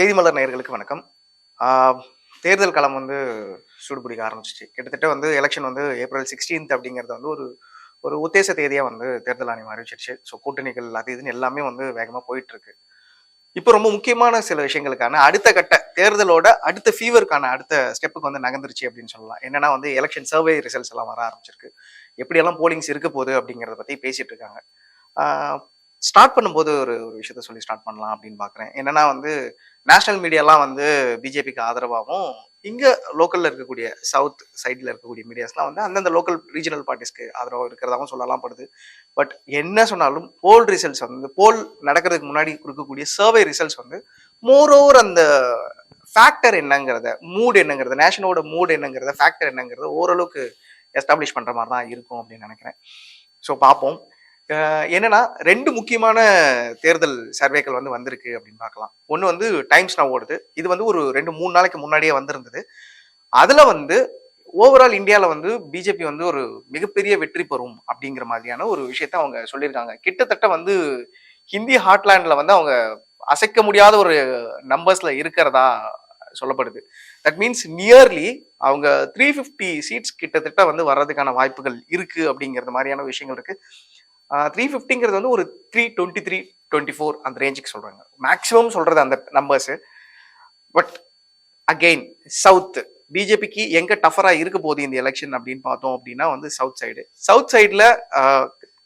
செய்தி மலர் நேயர்களுக்கு வணக்கம். தேர்தல் காலம் வந்து சூடுபிடிக்க ஆரம்பிச்சிச்சு. கிட்டத்தட்ட வந்து எலெக்ஷன் வந்து ஏப்ரல் சிக்ஸ்டீன்த் அப்படிங்கிறது வந்து ஒரு ஒரு உத்தேச தேதியாக வந்து தேர்தல் ஆணையம் அறிவிச்சிருச்சு. ஸோ கூட்டணிகள் அது இதுன்னு எல்லாமே வந்து வேகமாக போயிட்டுருக்கு. இப்போ ரொம்ப முக்கியமான சில விஷயங்களுக்கான அடுத்த கட்ட தேர்தலோட அடுத்த ஃபீவருக்கான அடுத்த ஸ்டெப்புக்கு வந்து நகர்ந்துருச்சு அப்படின்னு சொல்லலாம். என்னன்னா வந்து எலெக்ஷன் சர்வே ரிசல்ட்ஸ் எல்லாம் வர ஆரம்பிச்சிருக்கு. எப்படியெல்லாம் போலிங்ஸ் இருக்க போகுது அப்படிங்கிறத பற்றி பேசிட்டு இருக்காங்க. ஸ்டார்ட் பண்ணும்போது ஒரு ஒரு விஷயத்த சொல்லி ஸ்டார்ட் பண்ணலாம் அப்படின்னு பார்க்குறேன் என்னன்னா வந்து நேஷனல் மீடியாலாம் வந்து பிஜேபிக்கு ஆதரவாகவும் இங்கே லோக்கலில் இருக்கக்கூடிய சவுத் சைடில் இருக்கக்கூடிய மீடியாஸ்லாம் வந்து அந்தந்த லோக்கல் ரீஜனல் பார்ட்டிஸ்க்கு ஆதரவாக இருக்கிறதாகவும் சொல்லலாம் படுது. பட் என்ன சொன்னாலும் போல் ரிசல்ட்ஸ் வந்து போல் நடக்கிறதுக்கு முன்னாடி கொடுக்கக்கூடிய சர்வே ரிசல்ட்ஸ் வந்து மோரோவர் அந்த ஃபேக்டர் என்னங்கிறத மூட் என்னங்கிறத நேஷனோட மூட் என்னங்கிறத ஃபேக்டர் என்னங்கிறத ஓரளவுக்கு எஸ்டாப்ளிஷ் பண்ணுற மாதிரி தான் இருக்கும் அப்படின்னு நினைக்கிறேன். ஸோ பார்ப்போம். என்னன்னா ரெண்டு முக்கியமான தேர்தல் சர்வேக்கள் வந்து வந்திருக்கு அப்படின்னு பார்க்கலாம். ஒன்று வந்து டைம்ஸ் நான் ஓடுது. இது வந்து ஒரு ரெண்டு மூணு நாளைக்கு முன்னாடியே வந்திருந்தது. அதில் வந்து ஓவரால் இந்தியாவில் வந்து பிஜேபி வந்து ஒரு மிகப்பெரிய வெற்றி பெறும் அப்படிங்கிற மாதிரியான ஒரு விஷயத்த அவங்க சொல்லியிருக்காங்க. கிட்டத்தட்ட வந்து ஹிந்தி ஹாட்லேண்டில் வந்து அவங்க அசைக்க முடியாத ஒரு நம்பர்ஸில் இருக்கிறதா சொல்லப்படுது. தட் மீன்ஸ் நியர்லி அவங்க த்ரீ ஃபிஃப்டி சீட்ஸ் கிட்டத்தட்ட வந்து வர்றதுக்கான வாய்ப்புகள் இருக்குது அப்படிங்கிறது மாதிரியான விஷயங்கள் இருக்குது த்ரீ ஃபிஃப்டிங்கிறது வந்து ஒரு three twenty three twenty four அந்த ரேஞ்சுக்கு சொல்கிறாங்க மேக்ஸிமம் சொல்கிறது அந்த நம்பர்ஸு பட் அகெயின் சவுத் பிஜேபிக்கு எங்கே டஃபராக இருக்க போகுது இந்த எலெக்ஷன் அப்படின்னு பார்த்தோம் அப்படின்னா வந்து சவுத் சைடு சவுத் சைடில்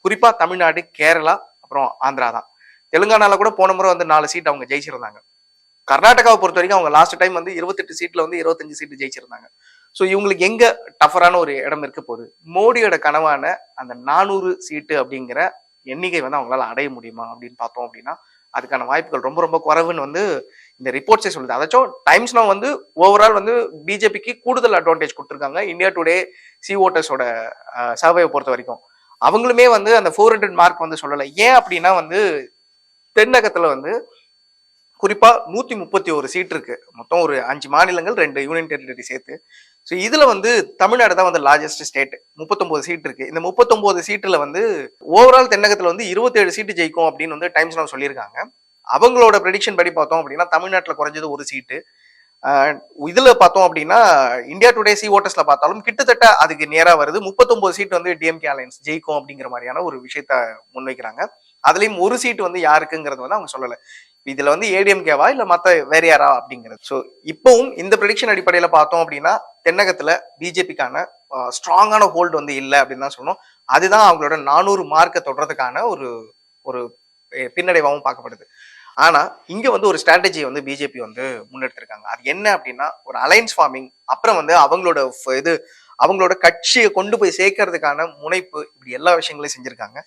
குறிப்பாக தமிழ்நாடு கேரளா அப்புறம் ஆந்திரா தான். தெலுங்கானாவில் கூட போன முறை வந்து நாலு சீட் அவங்க ஜெயிச்சிருந்தாங்க. கர்நாடகாவை பொறுத்த வரைக்கும் அவங்க லாஸ்ட் டைம் வந்து இருபத்தெட்டு சீட்டில் வந்து இருபத்தஞ்சு சீட்டு ஜெயிச்சிருந்தாங்க. ஸோ இவங்களுக்கு எங்க டஃபரான ஒரு இடம் இருக்க போகுது? மோடியோட கனவான அந்த நானூறு சீட்டு அப்படிங்கிற எண்ணிக்கை வந்து அவங்களால அடைய முடியுமா அப்படின்னு பார்த்தோம் அப்படின்னா அதுக்கான வாய்ப்புகள் ரொம்ப ரொம்ப குறைவுன்னு வந்து இந்த ரிப்போர்ட்ஸே சொல்லுது. அதாச்சும் டைம்ஸ் நான் வந்து ஓவரால் வந்து பிஜேபிக்கு கூடுதல் அட்வான்டேஜ் கொடுத்துருக்காங்க. இந்தியா டுடே சி ஓட்டர்ஸோட சர்வேவை பொறுத்த வரைக்கும். அவங்களுமே வந்து அந்த ஃபோர் ஹண்ட்ரட் மார்க் வந்து சொல்லலை. ஏன் அப்படின்னா வந்து தென்னகத்தில் வந்து குறிப்பாக நூற்றி முப்பத்தி ஒரு சீட் இருக்கு. மொத்தம் ஒரு அஞ்சு மாநிலங்கள் ரெண்டு யூனியன் டெரிட்டரி சேர்த்து. ஸோ இதில் வந்து தமிழ்நாடு தான் வந்து லார்ஜஸ்ட் ஸ்டேட் முப்பத்தொம்போது சீட் இருக்குது இந்த முப்பத்தொம்போது சீட்டில் வந்து ஓவரால் தென்னகத்தில் வந்து இருபத்தேழு சீட்டு ஜெயிக்கும் அப்படின்னு வந்து டைம்ஸ் நான் சொல்லியிருக்காங்க. அவங்களோட ப்ரெடிக்ஷன் படி பார்த்தோம் அப்படின்னா தமிழ்நாட்டில் குறைஞ்சது ஒரு சீட்டு இதில் பார்த்தோம் அப்படின்னா இந்தியா டுடே சி ஓட்டர்ஸில் பார்த்தாலும் கிட்டத்தட்ட அதுக்கு நேராக வருது. முப்பத்தொம்போது சீட் வந்து டிஎம்கே அலையன்ஸ் ஜெயிக்கும் அப்படிங்கிற மாதிரியான ஒரு விஷயத்த முன்வைக்கிறாங்க. அதுலேயும் ஒரு சீட்டு வந்து யாருக்குங்கிறது வந்து அவங்க சொல்லலை. இதுல வந்து ஏடிஎம்கேவா இல்ல மத்த வேற யாரா அப்படிங்கிறது? ஸோ இப்போவும் இந்த ப்ரெடிக்ஷன் அடிப்படையில பார்த்தோம் அப்படின்னா தென்னகத்துல பிஜேபிக்கான ஸ்ட்ராங்கான ஹோல்டு வந்து இல்லை அப்படின்னு தான் சொல்லணும். அதுதான் அவங்களோட நானூறு மார்க்கை தொடர்றதுக்கான ஒரு ஒரு பின்னடைவாகவும் பார்க்கப்படுது. ஆனா இங்க வந்து ஒரு ஸ்ட்ராட்டஜி வந்து பிஜேபி வந்து முன்னெடுத்திருக்காங்க. அது என்ன அப்படின்னா ஒரு அலைன்ஸ் ஃபார்மிங் அப்புறம் வந்து அவங்களோட இது அவங்களோட கட்சியை கொண்டு போய் சேர்க்கறதுக்கான முனைப்பு இப்படி எல்லா விஷயங்களையும் செஞ்சிருக்காங்க.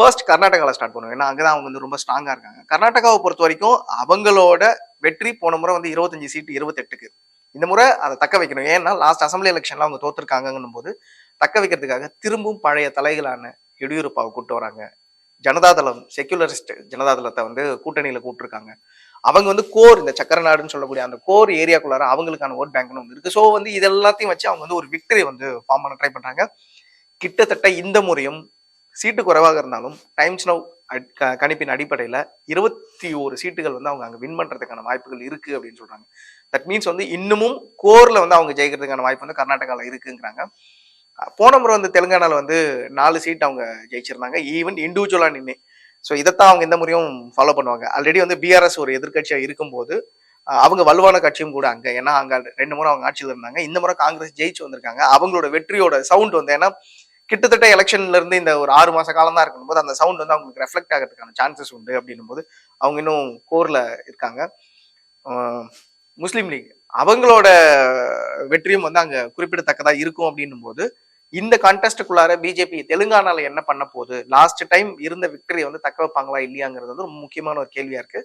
ஃபர்ஸ்ட் கர்நாடகாவில் ஸ்டார்ட் பண்ணுவோம். ஏன்னா அங்கே தான் அவங்க வந்து ரொம்ப ஸ்ட்ராங்காக இருக்காங்க. கர்நாடகாவை பொறுத்த வரைக்கும் அவங்களோட வெற்றி போன முறை வந்து இருபத்தஞ்சு சீட்டு இருபத்தெட்டுக்கு. இந்த முறை அதை தக்க வைக்கணும். ஏன்னா லாஸ்ட் அசம்பிளி எலெக்ஷன்ல அவங்க தோத்துருக்காங்கன்னும் போது தக்க வைக்கிறதுக்காக திரும்பவும் பழைய தலைகளான எடியூரப்பாவை கூட்டு வராங்க. ஜனதாதளம் செக்யூலரிஸ்ட் ஜனதாதளத்தை வந்து கூட்டணியில் கூப்பிட்டுருக்காங்க. அவங்க வந்து கோர் இந்த சக்கர நாடுன்னு சொல்லக்கூடிய அந்த கோர் ஏரியாக்குள்ளார அவங்களுக்கான ஓட் பேங்க்னு ஒன்று இருக்குது ஸோ வந்து இது எல்லாத்தையும் வச்சு அவங்க வந்து ஒரு விக்டரி வந்து ஃபார்ம் பண்ண ட்ரை பண்ணுறாங்க கிட்டத்தட்ட இந்த முறையும் சீட்டு குறைவாக இருந்தாலும் டைம்ஸ் நவ் கணிப்பின் அடிப்படையில் இருபத்தி ஒரு சீட்டுகள் வந்து அவங்க அங்கே வின் பண்ணுறதுக்கான வாய்ப்புகள் இருக்குது அப்படின்னு சொல்கிறாங்க தட் மீன்ஸ் வந்து இன்னமும் கோரில் வந்து அவங்க ஜெயிக்கிறதுக்கான வாய்ப்பு வந்து கர்நாடகாவில் இருக்குங்கிறாங்க. போன முறை வந்து தெலுங்கானால வந்து நாலு சீட் அவங்க ஜெயிச்சிருந்தாங்க. ஈவன் இண்டிவிஜுவலாக நின்று ஸோ இதைத்தான் அவங்க இந்த முறையும் ஃபாலோ பண்ணுவாங்க. ஆல்ரெடி வந்து பிஆர்எஸ் ஒரு எதிர்க்கட்சியாக இருக்கும்போது அவங்க வலுவான கட்சியும் கூட அங்கே. ஏன்னா அங்கே ரெண்டு முறை அவங்க ஆட்சியில் இருந்தாங்க. இந்த முறை காங்கிரஸ் ஜெயிச்சு வந்திருக்காங்க. அவங்களோட வெற்றியோட சவுண்ட் வந்து ஏன்னா கிட்டத்தட்ட எலெக்ஷன்ல இருந்து இந்த ஒரு ஆறு மாச காலம் தான் இருக்கும் போது அந்த சவுண்ட் வந்து அவங்களுக்கு ரெஃப்ளெக்ட் ஆகிறதுக்கான சான்சஸ் உண்டு அப்படின்னும் போது அவங்க இன்னும் கோர்ல இருக்காங்க. Muslim League. அவங்களோட வெற்றியும் வந்து அங்க குறிப்பிடத்தக்கதா இருக்கும் அப்படின்னும் போது இந்த கான்டெஸ்டுக்குள்ளார பிஜேபி தெலுங்கானால என்ன பண்ண போகுது? லாஸ்ட் டைம் இருந்த விக்டரி வந்து தக்க வைப்பாங்களா இல்லையாங்கிறது வந்து ரொம்ப முக்கியமான ஒரு கேள்வியா இருக்கு.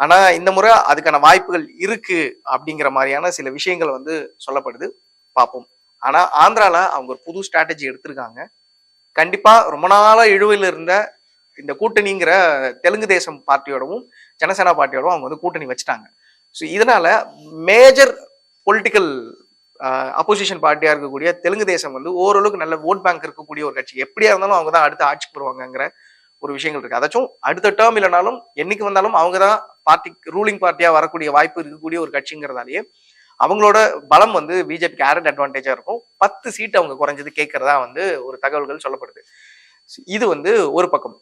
ஆனா இந்த முறை அதுக்கான வாய்ப்புகள் இருக்கு அப்படிங்கிற மாதிரியான சில விஷயங்கள் வந்து சொல்லப்படுது. பார்ப்போம். ஆனால் ஆந்திராவில் அவங்க ஒரு புது ஸ்ட்ராட்டஜி எடுத்திருக்காங்க. கண்டிப்பாக ரொம்ப நாளாக இழுவையில் இருந்த இந்த கூட்டணிங்கிற தெலுங்கு தேசம் பார்ட்டியோடவும் ஜனசேனா பார்ட்டியோடவும் அவங்க வந்து கூட்டணி வச்சுட்டாங்க. ஸோ இதனால் மேஜர் பொலிட்டிக்கல் அப்போசிஷன் பார்ட்டியாக இருக்கக்கூடிய தெலுங்கு தேசம் வந்து ஓரளவுக்கு நல்ல ஓட் பேங்க் இருக்கக்கூடிய ஒரு கட்சி. எப்படியா இருந்தாலும் அவங்க தான் அடுத்து ஆட்சிக்கு வருவாங்கங்கிற ஒரு விஷயங்கள் இருக்குது அதாச்சும் அடுத்த டேர்ம் இல்லைனாலும் என்னைக்கு வந்தாலும் அவங்க தான் பார்ட்டி ரூலிங் பார்ட்டியாக வரக்கூடிய வாய்ப்பு இருக்கக்கூடிய ஒரு கட்சிங்கிறதாலேயே அவங்களோட பலம் வந்து பிஜேபிக்கு ஆரண்ட் அட்வான்டேஜாக இருக்கும். பத்து சீட் அவங்க குறைஞ்சது கேட்கறதா வந்து ஒரு தகவல்கள் சொல்லப்படுது. இது வந்து ஒரு பக்கம்.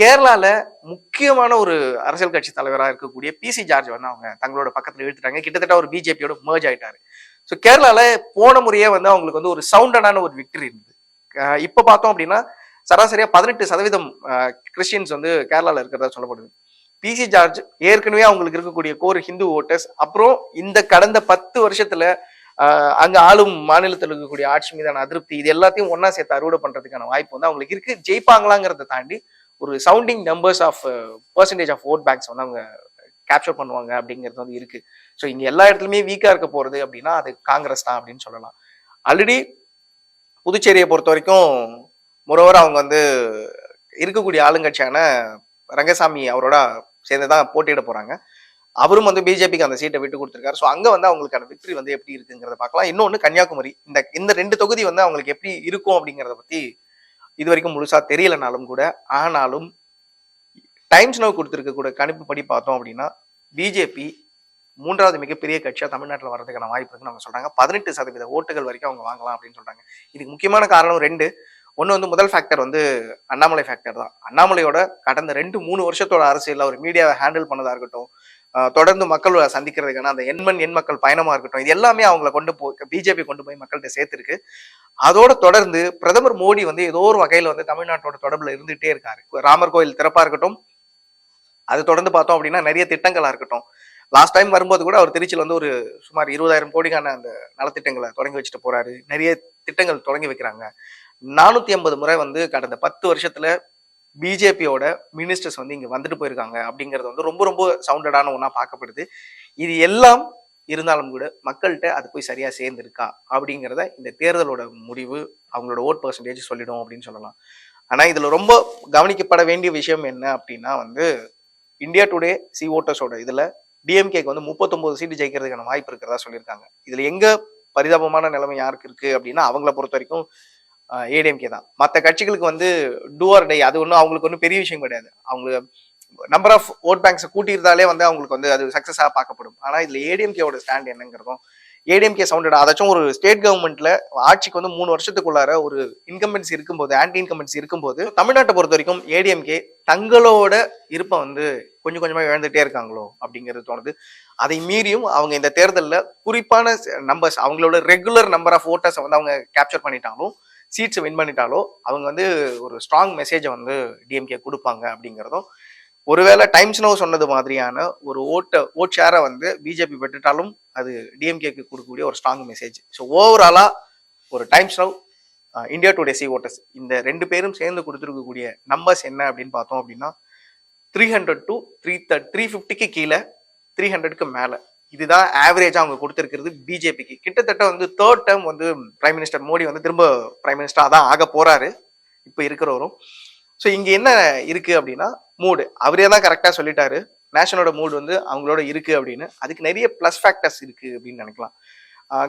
கேரளாவில் முக்கியமான ஒரு அரசியல் கட்சி தலைவராக இருக்கக்கூடிய பிசி ஜார்ஜ் வந்து அவங்க தங்களோட பக்கத்தில் இழுத்துட்டாங்க. கிட்டத்தட்ட ஒரு பிஜேபியோட மேர்ஜ் ஆயிட்டாரு. ஸோ கேரளாவில் போன முறையே வந்து அவங்களுக்கு வந்து ஒரு சவுண்டடான ஒரு விக்டரி இருந்தது. இப்போ பார்த்தோம் அப்படின்னா சராசரியாக பதினெட்டு சதவீதம் கிறிஸ்டியன்ஸ் வந்து கேரளாவில் இருக்கிறதா சொல்லப்படுது. பிசி ஜார்ஜ் ஏற்கனவே அவங்களுக்கு இருக்கக்கூடிய கோர் ஹிந்து ஓட்டர்ஸ் அப்புறம் இந்த கடந்த பத்து வருஷத்துல அங்க ஆளும் மாநிலத்தில் இருக்கக்கூடிய ஆட்சி மீதான அதிருப்தி இது எல்லாத்தையும் ஒன்னா சேர்த்து அறுவடை பண்றதுக்கான வாய்ப்பு வந்து அவங்களுக்கு இருக்கு. ஜெயிப்பாங்களாங்கிறத தாண்டி ஒரு sounding numbers of percentage of vote banks வந்து அவங்க கேப்சர் பண்ணுவாங்க அப்படிங்கிறது வந்து இருக்கு. ஸோ இங்க எல்லா இடத்துலயுமே வீக்கா இருக்க போறது அப்படின்னா அது காங்கிரஸ் தான் அப்படின்னு சொல்லலாம். ஆல்ரெடி புதுச்சேரியை பொறுத்த வரைக்கும் முறவர் அவங்க வந்து இருக்கக்கூடிய ஆளுங்கட்சியான ரங்கசாமி அவரோட சேர்ந்து தான் போட்டியிட போறாங்க. அவரும் வந்து பிஜேபிக்கு அந்த சீட்டை விட்டு கொடுத்துருக்காரு. ஸோ அங்க வந்து அவங்களுக்கான விக்டரி வந்து எப்படி இருக்குங்கிறத பார்க்கலாம். இன்னொன்று கன்னியாகுமரி. இந்த இந்த ரெண்டு தொகுதி வந்து அவங்களுக்கு எப்படி இருக்கும் அப்படிங்கிறத பத்தி இது வரைக்கும் முழுசா தெரியலனாலும் கூட ஆனாலும் டைம்ஸ் நோ கொடுத்துருக்க கூட கணிப்பு படி பார்த்தோம் அப்படின்னா பிஜேபி மூன்றாவது மிகப்பெரிய கட்சியா தமிழ்நாட்டில் வர்றதுக்கான வாய்ப்பு இருக்குன்னு அவங்க சொல்றாங்க. பதினெட்டு சதவீத ஓட்டுகள் வரைக்கும் அவங்க வாங்கலாம் அப்படின்னு சொல்றாங்க. இதுக்கு முக்கியமான காரணம் ரெண்டு ஒன்று வந்து முதல் ஃபேக்டர் வந்து அண்ணாமலை ஃபேக்டர் தான். அண்ணாமலையோட கடந்த ரெண்டு மூணு வருஷத்தோட அரசியல் அவர் மீடியாவை ஹேண்டில் பண்ணதாக இருக்கட்டும் தொடர்ந்து மக்கள் சந்திக்கிறதுக்கான அந்த எண்மண் எண் மக்கள் பயணமாக இருக்கட்டும் இது எல்லாமே அவங்கள கொண்டு போய் பிஜேபி கொண்டு போய் மக்கள்கிட்ட சேர்த்திருக்கு. அதோட தொடர்ந்து பிரதமர் மோடி வந்து ஏதோ ஒரு வகையில் வந்து தமிழ்நாட்டோட தொடர்பில் இருந்துகிட்டே இருக்காரு. ராமர் கோயில் திறப்பாக இருக்கட்டும் அது தொடர்ந்து பார்த்தோம் அப்படின்னா நிறைய திட்டங்களாக இருக்கட்டும். லாஸ்ட் டைம் வரும்போது கூட அவர் திருச்சியில் வந்து ஒரு சுமார் இருபதாயிரம் கோடிக்கான அந்த நலத்திட்டங்களை தொடங்கி வச்சுட்டு போறாரு. நிறைய திட்டங்கள் தொடங்கி வைக்கிறாங்க. நானூற்றி ஐம்பது முறை வந்து கடந்த பத்து வருஷத்தில் பிஜேபியோட மினிஸ்டர்ஸ் வந்து இங்கே வந்துட்டு போயிருக்காங்க அப்படிங்கிறது வந்து ரொம்ப ரொம்ப சவுண்டடான ஒன்றா பார்க்கப்படுது. இது எல்லாம் இருந்தாலும் கூட மக்கள்கிட்ட அது போய் சரியாக சேர்ந்துருக்கா அப்படிங்கிறத இந்த தேர்தலோட முடிவு அவங்களோட ஓட் பர்சன்டேஜ் சொல்லிடும் அப்படின்னு சொல்லலாம். ஆனால் இதில் ரொம்ப கவனிக்கப்பட வேண்டிய விஷயம் என்ன அப்படின்னா வந்து இந்தியா டுடே சி ஓட்டர்ஸோட இதில் டிஎம்கேக்கு வந்து முப்பத்தொம்போது சீட்டு ஜெயிக்கிறதுக்கான வாய்ப்பு இருக்கிறதா சொல்லியிருக்காங்க. இதில் எங்கே பரிதாபமான நிலைமை யாருக்கு இருக்குது அப்படின்னா அவங்கள பொறுத்த வரைக்கும் ஏடிஎம்கே தான். மற்ற கட்சிகளுக்கு வந்து டூஆர் டை அது ஒன்றும் அவங்களுக்கு ஒன்றும் பெரிய விஷயம் கிடையாது. அவங்க நம்பர் ஆஃப் ஓட் பேங்க்ஸை கூட்டியிருந்தாலே வந்து அவங்களுக்கு வந்து அது சக்ஸஸாக பார்க்கப்படும். ஆனால் இதில் ஏடிஎம்கேவோட ஸ்டாண்ட் என்னங்கிறதும் ஏடிஎம்கே சவுண்டட் அதாச்சும் ஒரு ஸ்டேட் கவர்மெண்ட்ல ஆட்சிக்கு வந்து மூணு வருஷத்துக்குள்ளார ஒரு இன்கம்பன்சி இருக்கும்போது ஆன்டி இன்கம்பன்சி இருக்கும்போது தமிழ்நாட்டை பொறுத்த வரைக்கும் ஏடிஎம்கே தங்களோட இருப்பை வந்து கொஞ்சம் கொஞ்சமாக இழந்துட்டே இருக்காங்களோ அப்படிங்கிறது தோணுது. அதை மீறியும் அவங்க இந்த தேர்தலில் குறிப்பான நம்பர்ஸ் அவங்களோட ரெகுலர் நம்பர் ஆஃப் ஓட்டர்ஸை வந்து அவங்க கேப்சர் பண்ணிட்டாங்களும் சீட்ஸை வின் பண்ணிட்டாலோ அவங்க வந்து ஒரு ஸ்ட்ராங் மெசேஜை வந்து டிஎம்கே கொடுப்பாங்க அப்படிங்கிறதும் ஒருவேளை டைம்ஸ் நோ சொன்னது மாதிரியான ஒரு ஓட்டை ஓட் ஷேரை வந்து பிஜேபி பெற்றுட்டாலும் அது டிஎம்கேக்கு கொடுக்கக்கூடிய ஒரு ஸ்ட்ராங் மெசேஜ் ஸோ ஓவராலாக ஒரு Times Now India Today C voters இந்த ரெண்டு பேரும் சேர்ந்து கொடுத்துருக்கக்கூடிய நம்பர்ஸ் என்ன அப்படின்னு பார்த்தோம் அப்படின்னா three hundred to three the three ஃபிஃப்டிக்கு கீழே த்ரீ ஹண்ட்ரட்க்கு மேலே. இதுதான் ஆவரேஜாக அவங்க கொடுத்துருக்கிறது பிஜேபிக்கு கிட்டத்தட்ட வந்து தேர்ட் டேர்ம் வந்து பிரைம் மினிஸ்டர் மோடி வந்து திரும்ப பிரைம் மினிஸ்டரா தான் ஆக போறாரு. இப்போ இருக்கிறவரும். ஸோ இங்கே என்ன இருக்கு அப்படின்னா மூடு அவரே தான் கரெக்டாக சொல்லிட்டாரு. நேஷனோட மூடு வந்து அவங்களோட இருக்கு அப்படின்னு. அதுக்கு நிறைய ப்ளஸ் ஃபேக்டர்ஸ் இருக்கு அப்படின்னு நினைக்கலாம்.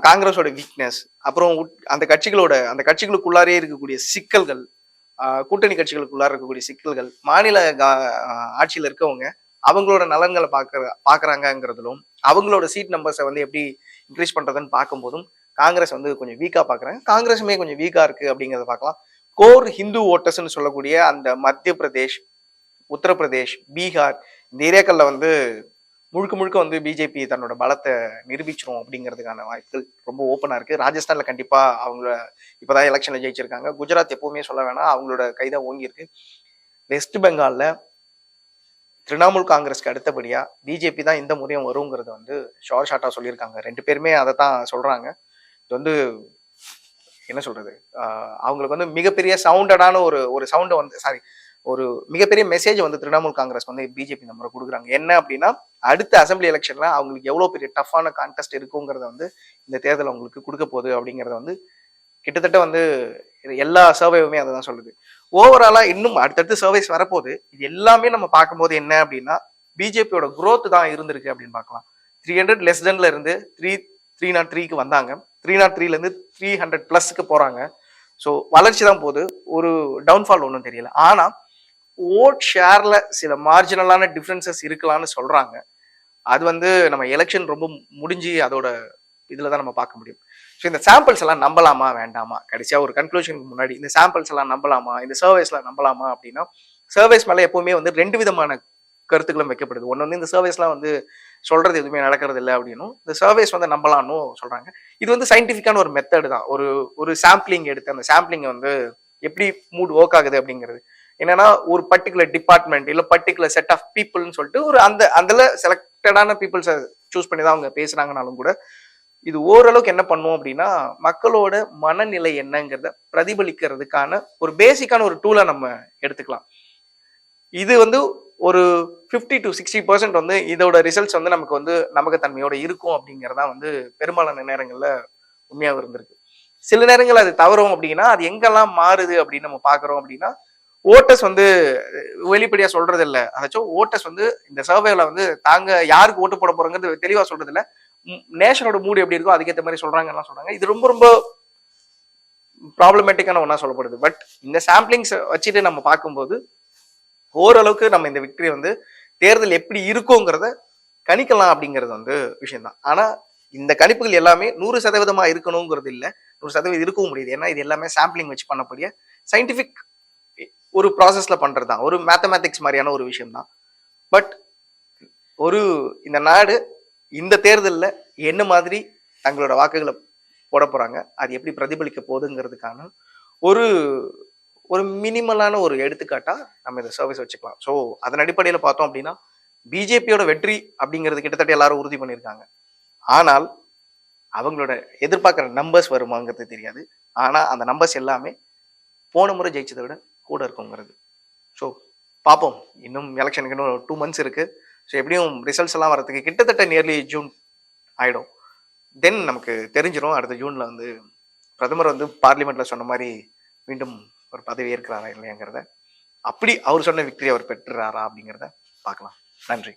காங்கிரஸோட வீக்னஸ் அப்புறம் உட்- அந்த கட்சிகளோட அந்த கட்சிகளுக்குள்ளாரே இருக்கக்கூடிய சிக்கல்கள் கூட்டணி கட்சிகளுக்குள்ளார இருக்கக்கூடிய சிக்கல்கள் மாநில கா- இருக்கவங்க அவங்களோட நலன்களை பார்க்குற பார்க்குறாங்கங்கிறதுலும் அவங்களோட சீட் நம்பர்ஸை வந்து எப்படி இன்க்ரீஸ் பண்ணுறதுன்னு பார்க்கும்போதும் காங்கிரஸ் வந்து கொஞ்சம் வீக்காக பார்க்குறாங்க காங்கிரஸுமே கொஞ்சம் வீக்காக இருக்குது அப்படிங்கிறத பார்க்கலாம். கோர் ஹிந்து ஓட்டர்ஸ்னு சொல்லக்கூடிய அந்த மத்திய பிரதேஷ் உத்தரப்பிரதேஷ் பீகார் இந்த ஏரியாக்களில் வந்து முழுக்க முழுக்க வந்து பிஜேபி தன்னோட பலத்தை நிரூபிச்சிரும் அப்படிங்கிறதுக்கான வாய்ப்புகள் ரொம்ப ஓப்பனாக இருக்குது ராஜஸ்தானில் கண்டிப்பாக அவங்கள இப்போ தான் எலெக்ஷனில் ஜெயிச்சிருக்காங்க. குஜராத் எப்போவுமே சொல்ல வேணாம் அவங்களோட கைதான் ஓங்கியிருக்கு வெஸ்ட் பெங்காலில் திரிணாமுல் காங்கிரஸ்க்கு அடுத்தபடியாக பிஜேபி தான் இந்த முறையும் வருங்கிறத வந்து ஷார்ட் ஷார்ட்டா சொல்லியிருக்காங்க. ரெண்டு பேருமே அதை தான் சொல்கிறாங்க இது வந்து என்ன சொல்கிறது அவங்களுக்கு வந்து மிகப்பெரிய சவுண்டடான ஒரு ஒரு சவுண்டை வந்து சாரி ஒரு மிகப்பெரிய மெசேஜ் வந்து திரிணாமுல் காங்கிரஸ் வந்து பிஜேபி இந்த முறை கொடுக்குறாங்க. என்ன அப்படின்னா அடுத்த அசம்பிளி எலெக்ஷனில் அவங்களுக்கு எவ்வளோ பெரிய டஃப்பான கான்டெஸ்ட் இருக்குங்கிறத வந்து இந்த தேர்தல் அவங்களுக்கு கொடுக்க போகுது அப்படிங்கிறத வந்து கிட்டத்தட்ட வந்து எல்லா சர்வேவுமே அதை தான் சொல்லுது. ஓவராலா இன்னும் அடுத்தடுத்து சர்வேஸ் வரப்போகுது. இது எல்லாமே நம்ம பார்க்கும்போது என்ன அப்படின்னா பிஜேபியோட குரோத் தான் இருந்திருக்கு அப்படின்னு பார்க்கலாம். த்ரீ ஹண்ட்ரட் லெஸ் தென்ல இருந்து த்ரீ த்ரீ நாட் த்ரீக்கு வந்தாங்க. த்ரீ நாட் த்ரீலேருந்து த்ரீ ஹண்ட்ரட் ப்ளஸ்க்கு போகிறாங்க ஸோ வளர்ச்சி தான் போகுது. ஒரு டவுன்ஃபால் ஒன்றும் தெரியல. ஆனால் ஓட் ஷேரில் சில மார்ஜினலான டிஃப்ரென்சஸ் இருக்கலாம்னு சொல்கிறாங்க அது வந்து நம்ம எலெக்ஷன் ரொம்ப முடிஞ்சு அதோட இதில் தான் நம்ம பார்க்க முடியும். ஸோ இந்த சாம்பிள்ஸ் எல்லாம் நம்பலாமா வேண்டாமா? கடைசியாக ஒரு கன்க்ளூஷனுக்கு முன்னாடி இந்த சாம்பிள்ஸ் எல்லாம் நம்பலாமா? இந்த சர்வேஸ்லாம் நம்பலாமா அப்படின்னா சர்வேஸ் மேலே எப்பவுமே வந்து ரெண்டு விதமான கருத்துக்களும் வைக்கப்படுது. ஒன்று வந்து இந்த சர்வேஸ்லாம் வந்து சொல்கிறது எதுவுமே நடக்கிறது இல்லை அப்படின்னும் இந்த சர்வேஸ் வந்து நம்பலாம்னு சொல்கிறாங்க இது வந்து சயின்டிஃபிக்கான ஒரு மெத்தடு தான். ஒரு ஒரு சாம்பிளிங் எடுத்து அந்த சாம்பிளிங்கை வந்து எப்படி மூட் ஒர்க் ஆகுது அப்படிங்கிறது. என்னன்னா ஒரு பர்டிகுலர் டிபார்ட்மெண்ட் இல்லை பர்டிகுலர் செட் ஆஃப் பீப்புள்னு சொல்லிட்டு ஒரு அந்த அதில் செலக்டடான பீப்புள்ஸை சூஸ் பண்ணி தான் அவங்க பேசுகிறாங்கனாலும் கூட இது ஓரளவுக்கு என்ன பண்ணும் அப்படின்னா மக்களோட மனநிலை என்னங்கிறத பிரதிபலிக்கிறதுக்கான ஒரு பேசிக்கான ஒரு டூலை நம்ம எடுத்துக்கலாம். இது வந்து ஒரு ஃபிஃப்டி டு சிக்ஸ்டி பர்சன்ட் வந்து இதோட ரிசல்ட்ஸ் வந்து நமக்கு வந்து நம்பகத்தன்மையோட இருக்கும் அப்படிங்கிறதா வந்து பெரும்பாலான நேரங்களில் உண்மையாக இருந்திருக்கு. சில நேரங்கள் அது தவறும் அப்படின்னா அது எங்கெல்லாம் மாறுது அப்படின்னு நம்ம பார்க்குறோம் அப்படின்னா ஓட்டர்ஸ் வந்து வெளிப்படையாக சொல்றது இல்லை அதாச்சும் ஓட்டர்ஸ் வந்து இந்த சர்வேல வந்து தாங்க யாருக்கு ஓட்டு போட போறோங்கிறது தெளிவாக சொல்றது இல்லை நேஷனோட மூடு எப்படி இருக்கோ அதுக்கேற்ற மாதிரி சொல்றாங்கலாம் சொல்றாங்க. இது ரொம்ப ரொம்ப ப்ராப்ளமேட்டிக்கான ஒன்றா சொல்லப்படுது. பட் இந்த சாம்பிளிங்ஸ் வச்சுட்டு நம்ம பார்க்கும்போது ஓரளவுக்கு நம்ம இந்த விக்டரி வந்து தேர்தல் எப்படி இருக்குங்கிறத கணிக்கலாம் அப்படிங்கிறது வந்து விஷயம்தான். ஆனால் இந்த கணிப்புகள் எல்லாமே நூறு சதவீதமாக இருக்கணுங்கிறது இல்லை. நூறு சதவீதம் இருக்கவும் முடியுது. ஏன்னா இது எல்லாமே சாம்பிளிங் வச்சு பண்ணக்கூடிய சயின்டிஃபிக் ஒரு ப்ராசஸில் பண்ணுறது தான் ஒரு மேத்தமேட்டிக்ஸ் மாதிரியான ஒரு விஷயம் தான் பட் ஒரு இந்த நாடு இந்த தேர்தலில் என்ன மாதிரி தங்களோட வாக்குகளை போட போகிறாங்க அது எப்படி பிரதிபலிக்க போகுதுங்கிறதுக்கான ஒரு ஒரு மினிமலான ஒரு எடுத்துக்காட்டாக நம்ம இந்த சர்வீஸ் வச்சுக்கலாம். ஸோ அதன் அடிப்படையில் பார்த்தோம் அப்படின்னா பிஜேபியோட வெற்றி அப்படிங்கிறது கிட்டத்தட்ட எல்லாரும் உறுதி பண்ணியிருக்காங்க. ஆனால் அவங்களோட எதிர்பார்க்குற நம்பர்ஸ் வருமாங்கிறது தெரியாது. ஆனால் அந்த நம்பர்ஸ் எல்லாமே போன முறை ஜெயிச்சதை விட கூட இருக்குங்கிறது. ஸோ பார்ப்போம். இன்னும் எலெக்ஷனுக்கு இன்னும் டூ மந்த்ஸ் இருக்குது ஸோ எப்படியும் ரிசல்ட்ஸ் எல்லாம் வரதுக்கு கிட்டத்தட்ட நியர்லி ஜூன் ஆகிடும் தென் நமக்கு தெரிஞ்சிடும் அடுத்த ஜூனில் வந்து பிரதமர் வந்து பார்லிமெண்ட்டில் சொன்ன மாதிரி மீண்டும் ஒரு பதவி ஏற்கிறாரா இல்லையாங்கிறத. அப்படி அவர் சொன்ன விக்டரி அவர் பெற்றுறாரா அப்படிங்கிறத பார்க்கலாம். நன்றி.